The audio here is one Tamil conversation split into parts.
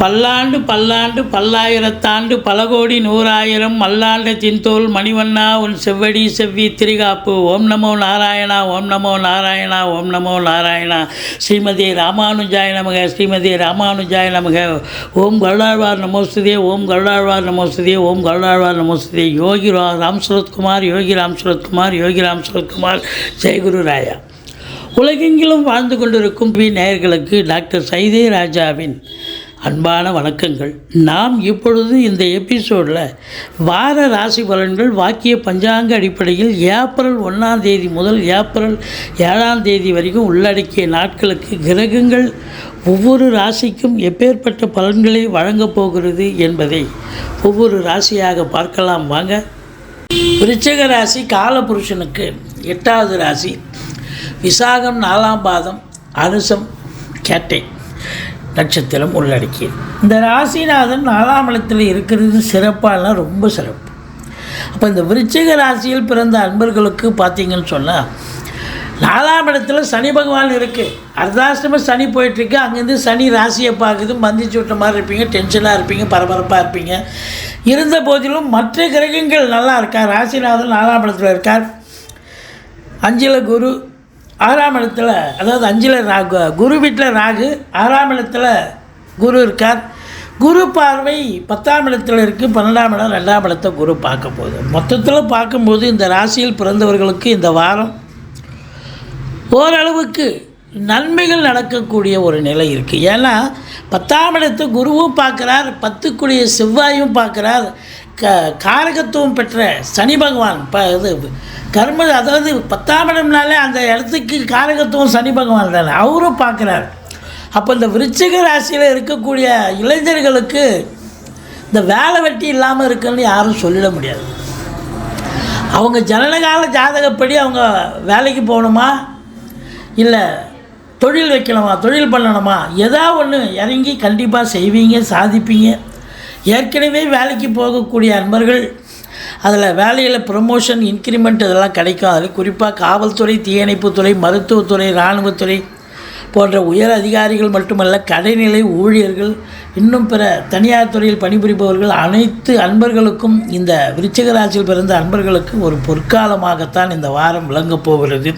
பல்லாண்டு பல்லாண்டு பல்லாயிரத்தாண்டு பல கோடி நூறாயிரம் மல்லாண்ட தின்தோல் மணிவண்ணா உன் செவ்வடி செவ்வி திரிகாப்பு. ஓம் நமோ நாராயணா ஓம் நமோ நாராயணா ஓம் நமோ நாராயணா. ஸ்ரீமதி ராமானுஜாய நமக ஸ்ரீமதி ராமானுஜாய நமக. ஓம் கருடாழ்வார் நமோஸ்துதே ஓம் கருடாழ்வார் நமோஸ்துதே ஓம் கருடாழ்வார் நமோஸ்துதே. யோகி ரா ராம் சுரத்குமார் யோகி ராம் சுரத்குமார் யோகி ராம் சுரத்குமார். ஜெயகுரு ராயா. உலகெங்கிலும் வாழ்ந்து கொண்டிருக்கும் பி. நேயர்களுக்கு டாக்டர் சைதே ராஜாவின் அன்பான வணக்கங்கள். நாம் இப்பொழுது இந்த எபிசோடில் வார ராசி பலன்கள் வாக்கிய பஞ்சாங்க அடிப்படையில் ஏப்ரல் ஒன்றாம் தேதி முதல் ஏப்ரல் ஏழாம் தேதி வரைக்கும் உள்ளடக்கிய நாட்களுக்கு கிரகங்கள் ஒவ்வொரு ராசிக்கும் எப்பேற்பட்ட பலன்களை வழங்கப் போகிறது என்பதை ஒவ்வொரு ராசியாக பார்க்கலாம் வாங்க. விருச்சக ராசி காலபுருஷனுக்கு எட்டாவது ராசி. விசாகம் நாலாம் பாதம் அனுசம் கேட்டை. நட்சத்திரம் உள்ளடக்கியது. இந்த ராசிநாதன் நாலாம் இடத்தில் இருக்கிறது சிறப்பானா ரொம்ப சிறப்பு. அப்போ இந்த விருச்சிக ராசியில் பிறந்த அன்பர்களுக்கு பார்த்தீங்கன்னு சொன்னால் நாலாம் இடத்துல சனி பகவான் இருக்குது அர்த்தாஷ்டம சனி போயிட்டுருக்கு. அங்கேருந்து சனி ராசியை பார்க்குது. மந்திச்சு விட்ட மாதிரி இருப்பீங்க. டென்ஷனாக இருப்பீங்க. பரபரப்பாக இருப்பீங்க. இருந்த போதிலும் மற்ற கிரகங்கள் நல்லா இருக்கார் ராசிநாதன் நாலாம் இடத்துல இருக்கார். அஞ்சில் குரு ஆறாம் இடத்துல அதாவது அஞ்சில் ராகு குரு வீட்டில் ராகு ஆறாம் இடத்துல குரு இருக்கார். குரு பார்வை பத்தாம் இடத்துல இருக்குது பன்னெண்டாம் இடம் ரெண்டாம் இடத்தை குரு பார்க்க போகுது. மொத்தத்தில் பார்க்கும்போது இந்த ராசியில் பிறந்தவர்களுக்கு இந்த வாரம் ஓரளவுக்கு நன்மைகள் நடக்கக்கூடிய ஒரு நிலை இருக்குது ஏன்னா பத்தாம் இடத்து குருவும் பார்க்குறார் பத்துக்குடிய செவ்வாயும் பார்க்குறார். க காரகத்துவம் பெற்ற சனி பகவான் ப இது கர்ம அதாவது பத்தாம் இடம்னாலே அந்த இடத்துக்கு காரகத்துவம் சனி பகவான் தானே. அவரும் பார்க்குறார். அப்போ இந்த விருச்சிக ராசியில் இருக்கக்கூடிய இளைஞர்களுக்கு இந்த வேலை வெட்டி இல்லாமல் இருக்குன்னு யாரும் சொல்லிட முடியாது. அவங்க ஜனனகால ஜாதகப்படி அவங்க வேலைக்கு போகணுமா? இல்லை தொழில் வைக்கணுமா? தொழில் பண்ணணுமா? எதா ஒன்று இறங்கி கண்டிப்பாக செய்வீங்க சாதிப்பீங்க. ஏற்கனவே வேலைக்கு போகக்கூடிய அன்பர்கள் அதில் வேலையில் ப்ரமோஷன் இன்க்ரிமெண்ட் இதெல்லாம் கிடைக்கும் அதில் குறிப்பாக காவல்துறை தீயணைப்புத்துறை மருத்துவத்துறை இராணுவத்துறை போன்ற உயர் அதிகாரிகள் மட்டுமல்ல கடைநிலை ஊழியர்கள் இன்னும் பிற தனியார் துறையில் பணிபுரிபவர்கள் அனைத்து அன்பர்களுக்கும் இந்த விருச்சிகராசியில் பிறந்த அன்பர்களுக்கு ஒரு பொற்காலமாகத்தான் இந்த வாரம் விளங்கப் போகிறது.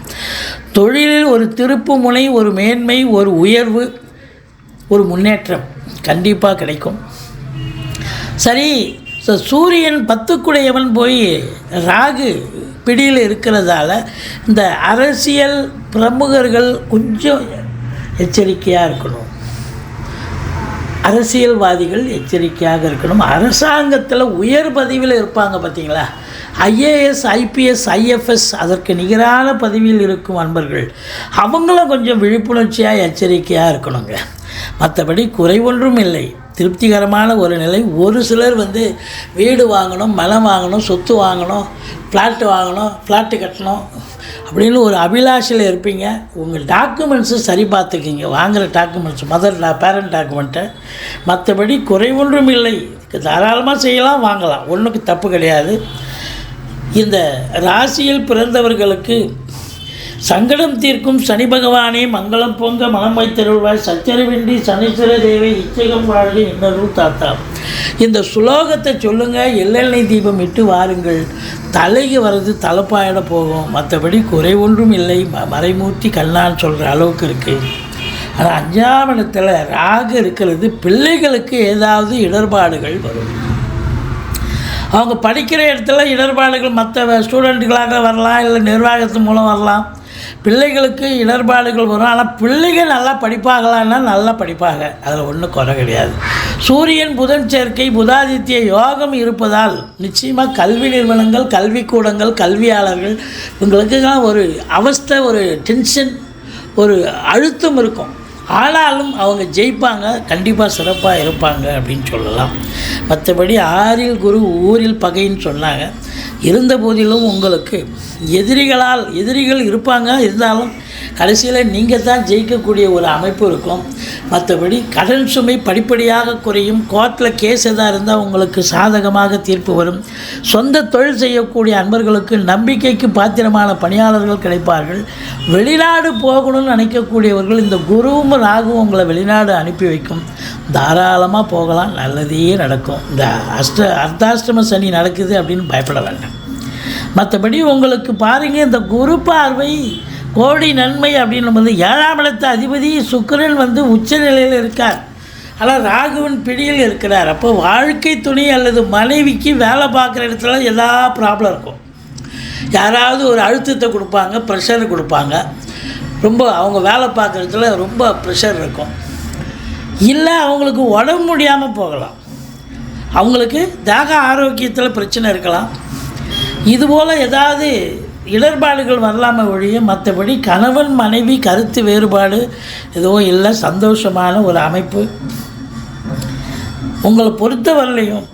தொழிலில் ஒரு திருப்பு முனை ஒரு மேன்மை ஒரு உயர்வு ஒரு முன்னேற்றம் கண்டிப்பாக கிடைக்கும். சரி ஸோ சூரியன் பத்துக்குடையவன் போய் ராகு பிடியில் இருக்கிறதால இந்த அரசியல் பிரமுகர்கள் கொஞ்சம் எச்சரிக்கையாக இருக்கணும். அரசியல்வாதிகள் எச்சரிக்கையாக இருக்கணும். அரசாங்கத்தில் உயர் பதவியில் இருப்பாங்க பார்த்தீங்களா? ஐஏஎஸ் ஐபிஎஸ் ஐஎஃப்எஸ் அதற்கு நிகரான பதவியில் இருக்கும் அன்பர்கள். அவங்களும் கொஞ்சம் விழிப்புணர்ச்சியாக எச்சரிக்கையாக இருக்கணுங்க. மற்றபடி குறை ஒன்றும் இல்லை. திருப்திகரமான ஒரு நிலை. ஒரு சிலர் வந்து வீடு வாங்கணும் மலம் வாங்கணும் சொத்து வாங்கணும் ஃப்ளாட்டு வாங்கணும் ஃப்ளாட்டு கட்டணும் அப்படின்னு ஒரு அபிலாஷையில் இருப்பீங்க. உங்கள் டாக்குமெண்ட்ஸை சரி பார்த்துக்கிங்க வாங்குகிற டாக்குமெண்ட்ஸ் மதர் பேரண்ட் டாக்குமெண்ட்டை மற்றபடி குறைவொன்றும் இல்லை. தாராளமாக செய்யலாம் வாங்கலாம். ஒன்றுக்கு தப்பு கிடையாது. இந்த ராசியில் பிறந்தவர்களுக்கு சங்கடம் தீர்க்கும் சனி பகவானே மங்களம் பொங்க மனம் வைத்தருள்வாய். சச்சரவின்றி சனீஸ்வர தேவை இச்சகம் வாழ்க இன்னருள் தாத்தா. இந்த சுலோகத்தை சொல்லுங்கள் எள்ளெண்ணெய் தீபம் இட்டு வாருங்கள். தலைக்கு வர்றது தலைப்பாயிட போகும். மற்றபடி குறை ஒன்றும் இல்லை. ம மறைமூர்த்தி கண்ணான்னு சொல்கிற அளவுக்கு இருக்குது ஆனால் அஞ்சாம் இடத்துல ராகு இருக்கிறது பிள்ளைகளுக்கு ஏதாவது இடர்பாடுகள் வரும். அவங்க படிக்கிற இடத்துல இடர்பாடுகள் மற்ற ஸ்டூடெண்ட்டுகளாக வரலாம் இல்லை நிர்வாகத்து மூலம் வரலாம். பிள்ளைகளுக்கு இடர்பாடுகள் வரும். ஆனால் பிள்ளைகள் நல்லா படிப்பாங்களான்னா நல்லா படிப்பாங்க. அதில் ஒன்றும் குறை கிடையாது. சூரியன் புதன் சேர்க்கை புதாதித்ய யோகம் இருப்பதால் நிச்சயமாக கல்வி நிறுவனங்கள் கல்விக்கூடங்கள் கல்வியாளர்கள் இவங்களுக்குலாம் ஒரு அவஸ்தை ஒரு டென்ஷன் ஒரு அழுத்தம் இருக்கும். ஆனாலும் அவங்க ஜெயிப்பாங்க கண்டிப்பாக சிறப்பாக இருப்பாங்க அப்படின்னு சொல்லலாம். மற்றபடி ஆறில் குரு ஊரில் பகைன்னு சொன்னாங்க. இருந்த போதிலும் உங்களுக்கு எதிரிகளால் எதிரிகள் இருப்பாங்க இருந்தாலும் கடைசியில் நீங்கள் தான் ஜெயிக்கக்கூடிய ஒரு அமைப்பு இருக்கும். மற்றபடி கடன் சுமை படிப்படியாக குறையும். கோர்ட்டில் கேஸ் எதாக இருந்தால் உங்களுக்கு சாதகமாக தீர்ப்பு வரும். சொந்த தொழில் செய்யக்கூடிய அன்பர்களுக்கு நம்பிக்கைக்கு பாத்திரமான பணியாளர்கள் கிடைப்பார்கள். வெளிநாடு போகணும்னு நினைக்கக்கூடியவர்கள் இந்த குருவும் ராகும் உங்களை வெளிநாடு அனுப்பி வைக்கும். தாராளமாக போகலாம். நல்லதே நடக்கும். இந்த அஷ்ட அர்த்தாஷ்டம சனி நடக்குது அப்படின்னு பயப்பட வேண்டாம். மற்றபடி உங்களுக்கு பாருங்கள் இந்த குரு பார்வை கோடி நன்மை அப்படின்னு வந்து ஏழாம் இடத்து அதிபதி சுக்கரன் வந்து உச்ச நிலையில் இருக்கார். ஆனால் ராகுவன் பிடியில் இருக்கிறார். அப்போ வாழ்க்கை துணி அல்லது மனைவிக்கு வேலை பார்க்குற இடத்துல எல்லா ப்ராப்ளம் இருக்கும். யாராவது ஒரு அழுத்தத்தை கொடுப்பாங்க ப்ரெஷர் கொடுப்பாங்க. ரொம்ப அவங்க வேலை பார்க்குற இடத்துல ரொம்ப ப்ரெஷர் இருக்கும். இல்லை அவங்களுக்கு உடம்பு முடியாமல் போகலாம். அவங்களுக்கு தேக ஆரோக்கியத்தில் பிரச்சனை இருக்கலாம். இதுபோல் ஏதாவது இடர்பாடுகள் வரலாமல் ஒழிய மற்றபடி கணவன் மனைவி கருத்து வேறுபாடு எதுவும் இல்லை சந்தோஷமான ஒரு அமைப்பு. உங்களை பொறுத்தவரையிலையும்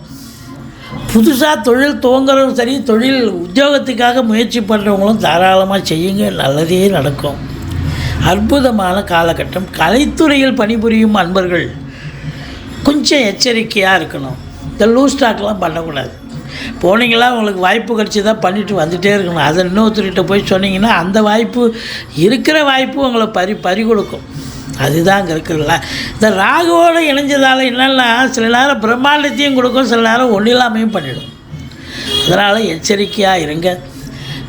புதுசாக தொழில் துவங்குறதும் சரி தொழில் உத்தியோகத்துக்காக முயற்சி பண்ணுறவங்களும் தாராளமாக செய்யுங்க நல்லதே நடக்கும். அற்புதமான காலகட்டம். கலைத்துறையில் பணிபுரியும் அன்பர்கள் கொஞ்சம் எச்சரிக்கையாக இருக்கணும். இந்த லூஸ் ஸ்டாக்லாம் பண்ணக்கூடாது. போனீங்களா? உங்களுக்கு வாய்ப்பு கிடச்சி தான் பண்ணிட்டு வந்துகிட்டே இருக்கணும். அதை இன்னொருத்தர்கிட்ட போய் சொன்னீங்கன்னா அந்த வாய்ப்பு இருக்கிற வாய்ப்பு உங்களை பறி பறி கொடுக்கும். அதுதான் அங்கே இருக்குல்ல இந்த ராகுவோடு இணைஞ்சதால் என்னென்னா சில நேரம் பிரம்மாண்டத்தையும் கொடுக்கும் சில நேரம் ஒன்றில்லாமையும் பண்ணிடும். அதனால் எச்சரிக்கையாக இருங்க.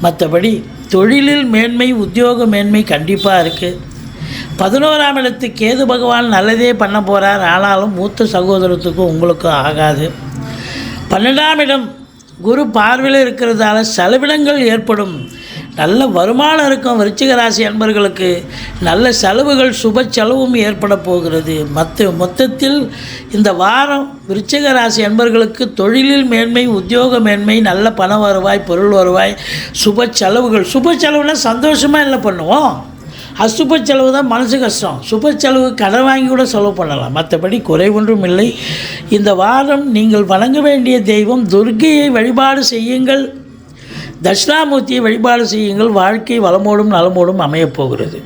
மற்றபடி தொழிலில் மேன்மை உத்தியோக மேன்மை கண்டிப்பாக இருக்குது பதினோராம் இடத்து கேது பகவான் நல்லதே பண்ண போகிறார் ஆனாலும் மூத்த சகோதரத்துக்கும் உங்களுக்கும் ஆகாது. பன்னெண்டாம் இடம். குரு பார்வையில் இருக்கிறதால செலவினங்கள் ஏற்படும். நல்ல வருமானம் இருக்கும் விருச்சிக ராசி அன்பர்களுக்கு. நல்ல செலவுகள் சுப செலவும் ஏற்பட போகிறது. மற்ற மொத்தத்தில் இந்த வாரம் விருச்சிக ராசி அன்பர்களுக்கு தொழிலில் மேன்மை உத்தியோக மேன்மை நல்ல பண வருவாய் பொருள் வருவாய் சுப செலவுகள். சுப செலவுனால் சந்தோஷமாக என்ன பண்ணுவோம்? அசுப செலவு தான் மனசு கஷ்டம். சுப செலவு கடன் வாங்கி கூட செலவு பண்ணலாம். மற்றபடி குறை ஒன்றும் இல்லை. இந்த வாரம் நீங்கள் வணங்க வேண்டிய தெய்வம் துர்க்கையை வழிபாடு செய்யுங்கள். தட்சிணாமூர்த்தியை வழிபாடு செய்யுங்கள். வாழ்க்கை வளமோடும் நலமோடும் அமையப் போகிறது.